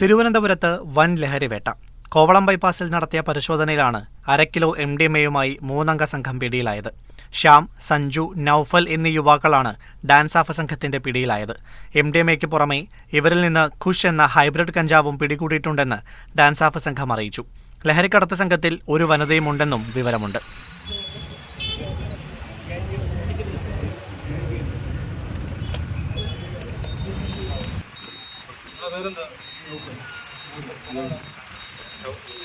തിരുവനന്തപുരത്ത് വൻ ലഹരിവേട്ട കോവളം ബൈപ്പാസിൽ നടത്തിയ പരിശോധനയിലാണ് അരക്കിലോ കിലോ എം ഡി എം എയുമായി മൂന്നംഗ സംഘം പിടിയിലായത്. ശ്യാം സഞ്ജു നൌഫൽ എന്നീ യുവാക്കളാണ് ഡാൻസ് ആഫ് സംഘത്തിന്റെ പിടിയിലായത്. എം ഡി എം എക്ക് പുറമെ ഇവരിൽ നിന്ന് ഖുഷ് എന്ന ഹൈബ്രിഡ് കഞ്ചാവും പിടികൂടിയിട്ടുണ്ടെന്ന് ഡാൻസ് ആഫ് സംഘം അറിയിച്ചു. ലഹരിക്കടത്ത് സംഘത്തിൽ ഒരു വനിതയും ഉണ്ടെന്നും വിവരമുണ്ട് Okay. Okay. Okay.